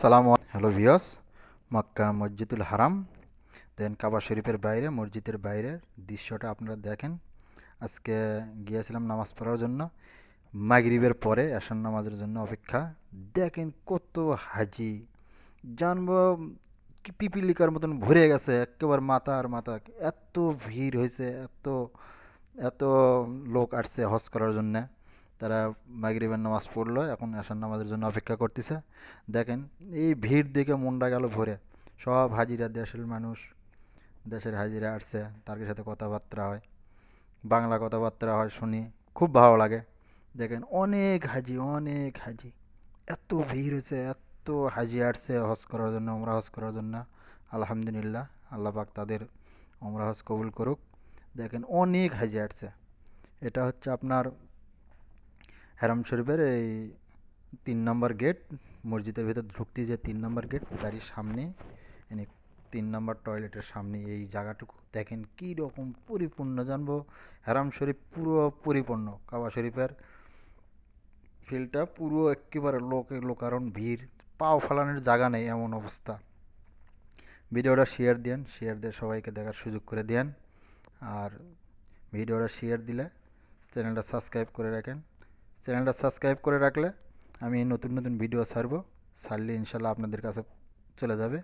সালাম হ্যালো ভিওস মক্কা মসজিদুল হারাম, দেন কাবা শরীফের বাইরে, মসজিদের বাইরের দৃশ্যটা আপনারা দেখেন। আজকে গিয়েছিলাম নামাজ পড়ার জন্য। মাগরিবের পরে এশান নামাজের জন্য অপেক্ষা। দেখেন কত হাজি। জানব পিপিলিকার মতন ভরে গেছে, একেবারে মাথা আর মাথা। এত ভিড় হয়েছে, এত এত লোক আসছে হজ করার জন্য। তারা মাগরিবের নামাজ পড়ল, এখন এশার নামাজের জন্য অপেক্ষা করতেছে। দেখেন, এই ভিড় দেখে মনটা গেল ভরে। সব হাজিরা, দেশের মানুষ, দেশের হাজিরা আসছে, তার সাথে কথাবার্তা হয়, বাংলা কথাবার্তা হয়, শুনি, খুব ভালো লাগে। দেখেন, অনেক হাজি অনেক হাজি। এত ভিড় হয়েছে, এত হাজি আসছে হজ করার জন্য ওমরা হজ করার জন্য। আলহামদুলিল্লাহ, আল্লাহ পাক তাদের ওমরা হজ কবুল করুক। দেখেন, অনেক হাজি আসছে। এটা হচ্ছে আপনার হেরাম শরীফের এই তিন নম্বর গেট, মসজিদের ভেতর ঢুকতে যে তিন নম্বর গেট, তারই সামনে, এনে তিন নম্বর টয়লেটের সামনে এই জায়গাটুকু দেখেন কী রকম পরিপূর্ণ জানব। হেরাম শরীফ পুরো পরিপূর্ণ, কাবা শরীফের ফিল্ডটা পুরো একেবারে লোকে লোকারণ ভিড়, পাও ফেলানোর জায়গা নেই এমন অবস্থা। ভিডিওটা শেয়ার দেন শেয়ার দিয়ে সবাইকে দেখার সুযোগ করে দেন আর ভিডিওটা শেয়ার দিলে চ্যানেলটা সাবস্ক্রাইব করে রাখেন। চ্যানেলটা সাবস্ক্রাইব করে রাখলে আমি নতুন নতুন ভিডিও ছাড়বো। ছাড়লে ইনশাল্লাহ আপনাদের কাছে চলে যাবে।